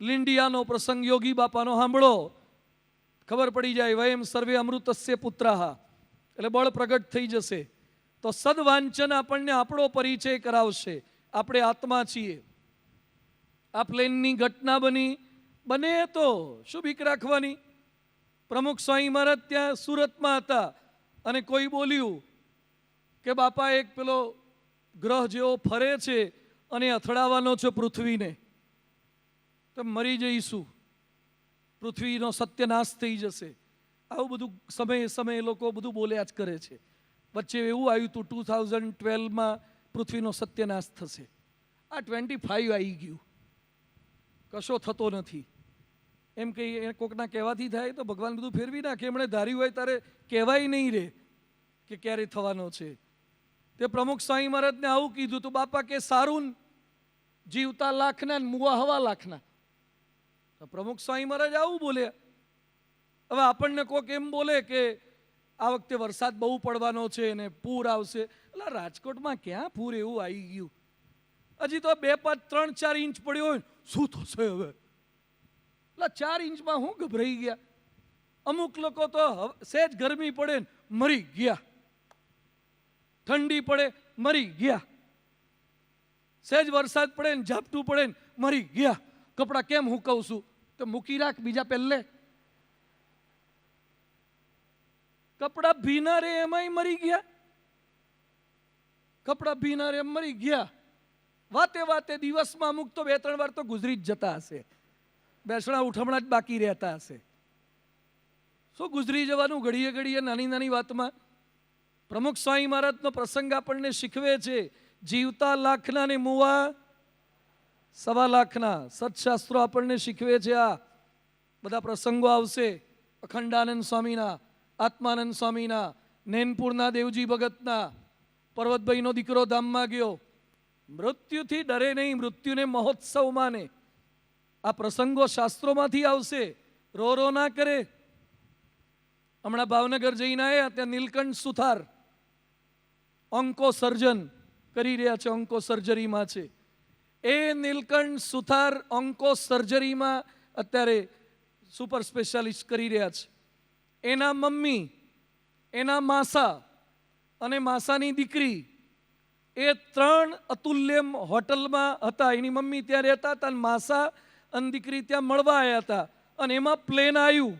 લીંડિયાનો પ્રસંગ યોગી બાપાનો સાંભળો. ખબર પડી જાય, વયમ સર્વે અમૃતસ્ય પુત્રાહા. એટલે બળ પ્રગટ થઈ જશે. તો સદવાંચન આપણને આપણો પરિચય કરાવશે. આપણે આત્મા છીએ. આ પ્લેનની ઘટના બની. બને તો શું બીક રાખવાની? પ્રમુખ સ્વામી મહારાજ ત્યાં સુરતમાં હતા અને કોઈ બોલ્યું કે, બાપા, એક પેલો ગ્રહ જેવો ફરે છે અને અથડાવવાનો છે પૃથ્વીને. તો મરી જઈશું. પૃથ્વીનો સત્યનાશ થઈ જશે. આવું બધું સમયે સમયે લોકો બધું બોલ્યા જ કરે છે. વચ્ચે એવું આવ્યું હતું ટુ થાઉઝન્ડ ટ્વેલ્વમાં પૃથ્વીનો સત્યનાશ થશે. આ ટ્વેન્ટી ફાઈવ આવી ગયું. કશો થતો નથી. એમ કહી એ કોકના કહેવાથી થાય તો ભગવાન બધું ફેરવી નાખે. એમણે ધાર્યું હોય ત્યારે કહેવાય નહીં રે કે ક્યારે થવાનો છે. તે પ્રમુખ સ્વામી મહારાજને આવું કીધું, તો બાપા કે સારું જીવતા લાખના ને મુવા હવા લાખના. તો પ્રમુખ સ્વામી મહારાજ આવું બોલ્યા હવે આપણને કોક એમ બોલે કે આ વખતે વરસાદ બહુ પડવાનો છે અને પૂર આવશે. એટલે રાજકોટમાં ક્યાં પૂર એવું આવી ગયું? હજી તો બે પાંચ ત્રણ ચાર ઇંચ પડ્યો હોય શું થશે હવે? એટલે ચાર ઇંચમાં હું ગભરાઈ ગયા. અમુક લોકો તો સહેજ ગરમી પડે ને, મરી ગયા. ઠંડી પડે, મરી ગયા. સહેજ વરસાદ પડે ને, ઝાપટું પડે ને, મરી ગયા. કપડાં કેમ હું કહું છું? તો મૂકી રાખ બીજા પહેલે. કપડાં ભીના રે એમાંય મરી ગયા. કપડાં ભીના રે મરી ગયા. વાતે વાતે દિવસમાં અમુક તો બે ત્રણ વાર તો ગુજરી જ જતા હશે. બેસણા ઉઠમણા જ બાકી રહેતા હશે. શું ગુજરી જવાનું ઘડીએ ઘડીએ નાની નાની વાતમાં? પ્રમુખ સ્વામી મહારાજનો પ્રસંગ આપણને શીખવે છે. જીવતા લાખના ને મુવા સવા લાખના સત્શાસ્ત્રો આપણને શીખવે છે આ. બધા પ્રસંગો આવશે. અખંડાનંદ સ્વામીના, આત્માનંદ સ્વામીના, નેનપુરના દેવજી ભગતના, પર્વતભાઈનો દીકરો ધામમાં ગયો. મૃત્યુથી ડરે નહીં, મૃત્યુને મહોત્સવ માને. આ પ્રસંગો શાસ્ત્રોમાંથી આવશે. રો રો ના કરે. હમણાં ભાવનગર જઈને આવ્યા ત્યાં નીલકંઠ સુથાર. ઓન્કો સર્જન કરી રહ્યા છે ઓન્કો સર્જરીમાં છે. એ નીલકંઠ સુથાર ઓન્કો સર્જરીમાં અત્યારે સુપર સ્પેશિયાલિસ્ટ કરી રહ્યા છે. એના મમ્મી, એના માસા અને માસાની દીકરી એ ત્રણ અતુલ્યમ હોટલમાં હતા. એની મમ્મી ત્યાં રહેતા હતા અને માસા અને દીકરી ત્યાં મળવા આવ્યા હતા. અને એમાં પ્લેન આવ્યું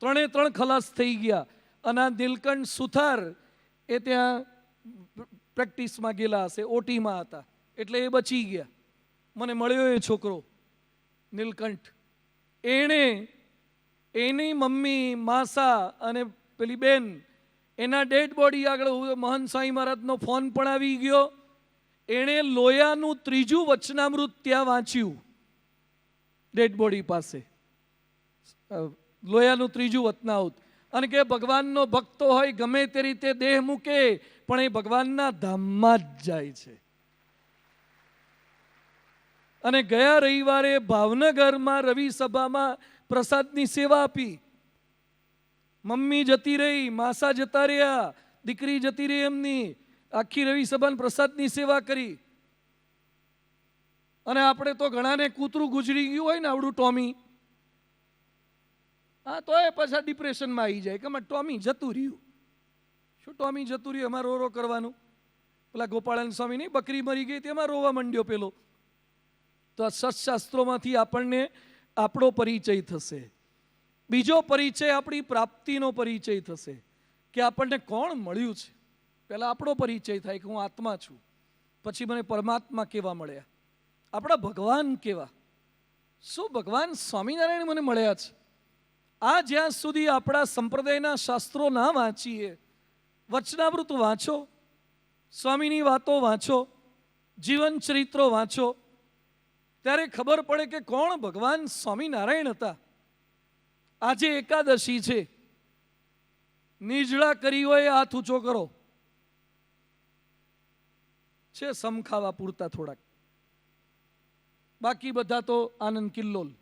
ત્રણે ત્રણ ખલાસ થઈ ગયા. અને આ નીલકંઠ સુથાર એ ત્યાં પ્રેક્ટિસમાં ગયેલા હશે, ઓટીમાં હતા. એટલે એ બચી ગયા. મને મળ્યો એ છોકરો, નીલકંઠ. એણે એની મમ્મી, માસા અને પેલી બેન, એના ડેડ બોડી આગળ મહંત સ્વામી મહારાજનો ફોન પણ આવી ગયો. એણે લોયાનું ત્રીજું વચનામૃત ત્યાં વાંચ્યું, ડેડ બોડી પાસે. લોયાનું ત્રીજું વતનાવત. અને કે ભગવાનનો ભક્તો હોય, ગમે તે રીતે દેહ મૂકે, પણ એ ભગવાનના ધામમાં જ જાય છે. અને ગયા રવિવારે ભાવનગરમાં રવિ સભામાં પ્રસાદની સેવા આપી. મમ્મી જતી રહી, માસા જતા રહ્યા, દીકરી જતી રહી એમની. આખી રવિ સભાને પ્રસાદની સેવા કરી. અને આપણે તો ઘણાને કૂતરું ગુજરી ગયું હોય ને આવડું ટોમી. હા તો એ પાછા ડિપ્રેશનમાં આવી જાય કે અમારે ટોમી જતું રહ્યું. શું ટોમી જતું રહ્યું? એમાં રો રો કરવાનું. પેલા ગોપાળન સ્વામી નહીં, બકરી મરી ગઈ, તેમાં રોવા માંડ્યો પેલો. તો આ સત્શાસ્ત્રોમાંથી આપણને આપણો પરિચય થશે. બીજો પરિચય આપણી પ્રાપ્તિનો પરિચય થશે કે આપણને કોણ મળ્યું છે. પહેલાં આપણો પરિચય થાય કે હું આત્મા છું. પછી મને પરમાત્મા કેવા મળ્યા. આપણા ભગવાન કેવા. શું ભગવાન સ્વામિનારાયણ મને મળ્યા છે? આ જ્યાં સુધી આપણા સંપ્રદાયના શાસ્ત્રો ના વાંચીએ વચનાવૃત વાંચો, સ્વામીની વાતો વાંચો, જીવન ચરિત્રો વાંચો ત્યારે ખબર પડે કે કોણ ભગવાન સ્વામિનારાયણ હતા? આજે એકાદશી છે. નિજળા કરી હોય હાથ ઊંચો કરો. છે સમખાવા પૂરતા થોડાક. બાકી બધા તો આનંદ કિલ્લોલ.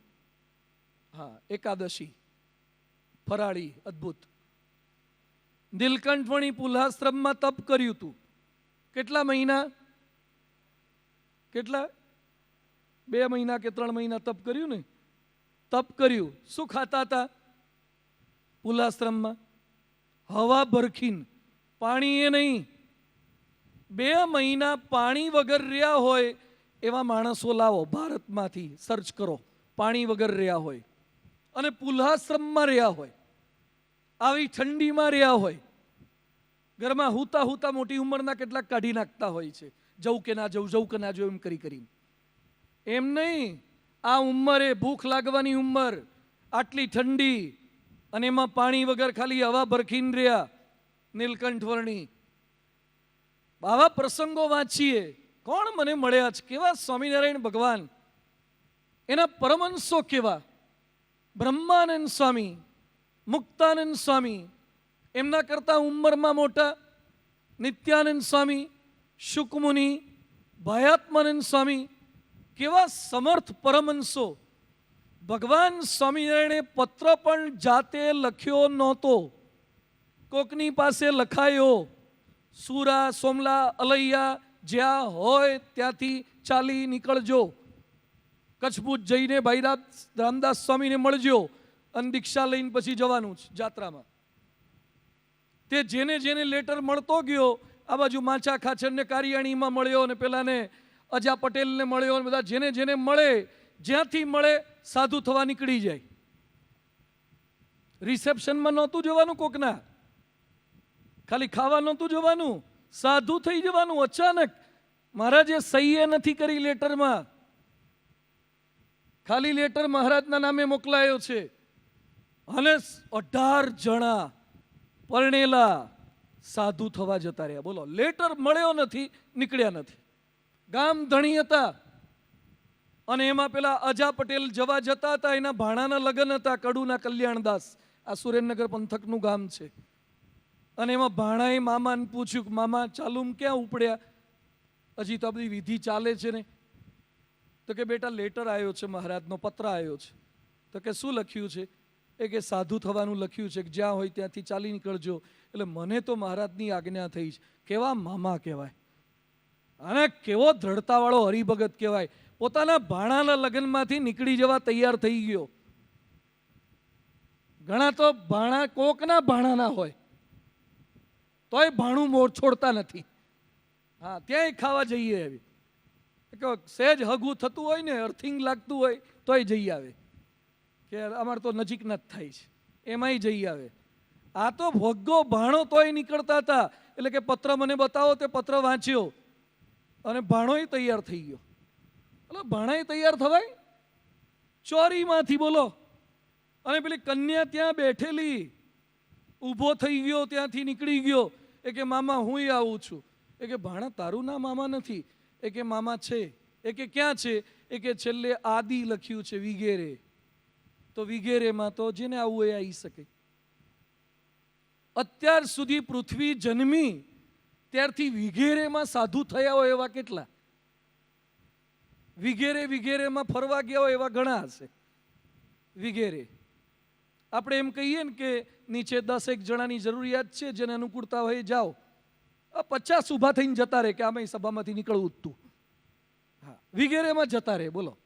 હા, એકાદશી. ફરાળી, અદ્ભુત. નીલકંઠવણી પુલ્હાશ્રમમાં તપ કર્યું હતું કેટલા મહિના? કેટલા? બે મહિના કે ત્રણ મહિના તપ કર્યું ને, તપ કર્યું. શું ખાતા હતા? પુલાશ્રમમાં. હવા ભરખીન. પાણી એ નહીં. બે મહિના પાણી વગર રહ્યા હોય એવા માણસો લાવો, ભારતમાંથી સર્ચ કરો. પાણી વગર રહ્યા હોય. અને પુલાશ્રમમાં રહ્યા હોય. આવી ઠંડીમાં રહ્યા હોય. ઘરમાં હુતા હુતા મોટી ઉંમરના કેટલાક કાઢી નાખતા હોય છે. જવું કે ના જવું જવું કે ના જવું એમ કરી કરીને. એમ નહીં, આ ઉંમરે ભૂખ લાગવાની ઉંમર, આટલી ઠંડી, અને એમાં પાણી વગર ખાલી હવા ભરખીન રહ્યા, નીલકંઠ વર્ણી. આવા પ્રસંગો વાંચીએ, કોણ મને મળ્યા છે? કેવા સ્વામિનારાયણ ભગવાન? એના પરમંશો કેવા? બ્રહ્માનંદ સ્વામી, મુક્તાનંદ સ્વામી, એમના કરતા ઉંમરમાં મોટા નિત્યાનંદ સ્વામી, શુકમુનિ, ભયાત્માનંદ સ્વામી કેવા સમર્થ પરમંશો ભગવાન સ્વામિનારાયણે પત્ર પણ જાતે લખ્યો નહોતો. કોકની પાસે લખાયો, સુરા, સોમલા, અલૈયા જ્યાં હોય ત્યાંથી ચાલી નીકળજો. કચ્છભૂત જઈને ભાઈ રામ- રામદાસ સ્વામીને મળજો અને દીક્ષા લઈને પછી જવાનું છે જાત્રામાં. તે જેને જેને લેટર મળતો ગયો, આ બાજુ માચા ખાચરને કારિયાણીમાં મળ્યો અને પેલાને અજા પટેલને મળ્યો અને બધા જેને જેને મળે, જ્યાંથી મળે, સાધુ થવા નીકળી જાય. રિસેપ્શનમાં નહોતું જવાનું કોકના. ખાલી ખાવા નહોતું જવાનું, સાધુ થઈ જવાનું અચાનક. મહારાજે સહીએ નથી કરી લેટરમાં. ખાલી લેટર મહારાજના નામે મોકલાયો છે. અને અઢાર જણા પરણેલા સાધુ થવા જતા રહ્યા. બોલો, લેટર મળ્યો નથી, નીકળ્યા નથી. ગામ ધણી હતા. અને એમાં પેલા અજા પટેલ જવા જતા હતા, એના ભાણાના લગ્ન હતા, કડુના કલ્યાણદાસ. આ સુરેન્દ્રનગર પંથકનું ગામ છે. અને એમાં ભાણાએ મામાને પૂછ્યું કે, મામા ચાલુમ ક્યાં ઉપડ્યા? હજી તો બધી વિધિ ચાલે છે ને. તો કે, બેટા, લેટર આવ્યો છે, મહારાજનો પત્ર આવ્યો છે. તો કે, શું લખ્યું છે? એ કે, સાધુ થવાનું લખ્યું છે કે, જ્યાં હોય ત્યાંથી ચાલી નીકળજો. એટલે મને તો મહારાજની આજ્ઞા થઈ છે. કેવા મામા કહેવાય. અને કેવો દ્રઢતાવાળો હરિભગત કહેવાય? પોતાના ભાણાના લગ્નમાંથી નીકળી જવા તૈયાર થઈ ગયો. ઘણા તો ભાણા કોકના ભાણાના હોય. તોય ભાણું મોર છોડતા નથી. હા, ત્યાંય ખાવા જઈએ એવી સહેજ હગું થતું હોય ને, અર્થિંગ લાગતું હોય, તોય જઈ આવે. કે અમારે તો નજીકના જ થાય છે. એમાંય જઈ આવે. આ તો ભગ્ગો ભાણો તોય નીકળતા હતા. એટલે કે પત્ર મને બતાવો તે પત્ર વાંચ્યો. અને ભાણોય તૈયાર થઈ ગયો. એટલે ભાણાય તૈયાર થવાય? ચોરીમાંથી બોલો. અને પેલી કન્યા ત્યાં બેઠેલી, ઊભો થઈ ગયો, ત્યાંથી નીકળી ગયો. એ કે, મામા, હું આવું છું. એ કે, ભાણા, તારું ના મામા નથી. એ કે, મામા છે. એ કે, ક્યાં છે? એ કે, છેલ્લે આદિ લખ્યું છે, વિગેરે. તો વિગેરેમાં તો જેને આવું એ આવી શકે. અત્યાર સુધી પૃથ્વી જન્મી ત્યારથી વિગેરેમાં સાધુ થયા હોય એવા કેટલા? વિગેરે વિગેરેમાં ફરવા ગયા હોય એવા ઘણા હશે. વિગેરે આપણે એમ કહીએ ને કે નીચે દસ એક જણાની જરૂરિયાત છે, જેને અનુકૂળતા હોય જાઓ. પચાસ ઊભા થઈને જતા રહે કે આમાં સભામાંથી નીકળવું તું. હા વિગેરેમાં જતા રહે, બોલો.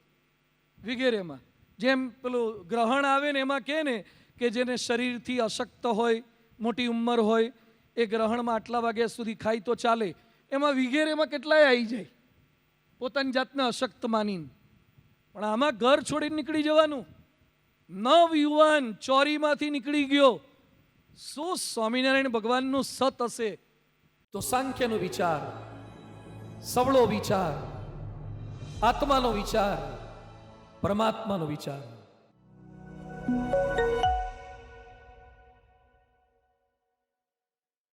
વિગેરેમાં જેમ પેલું ગ્રહણ આવે ને એમાં કહે ને કે જેને શરીરથી અશક્ત હોય, મોટી ઉંમર હોય એ ગ્રહણમાં આટલા વાગ્યા સુધી ખાય તો ચાલે. એમાં વિગેરેમાં કેટલાય આવી જાય. પોતાની જાતને અશક્ત માનીને. પણ આમાં ઘર છોડીને નીકળી જવાનું. નવ યુવાન ચોરીમાંથી નીકળી ગયો. શું સ્વામિનારાયણ ભગવાનનું સત હશે? તો સાંખ્યનો વિચાર, સવળો વિચાર, આત્માનો વિચાર, પરમાત્માનો વિચાર.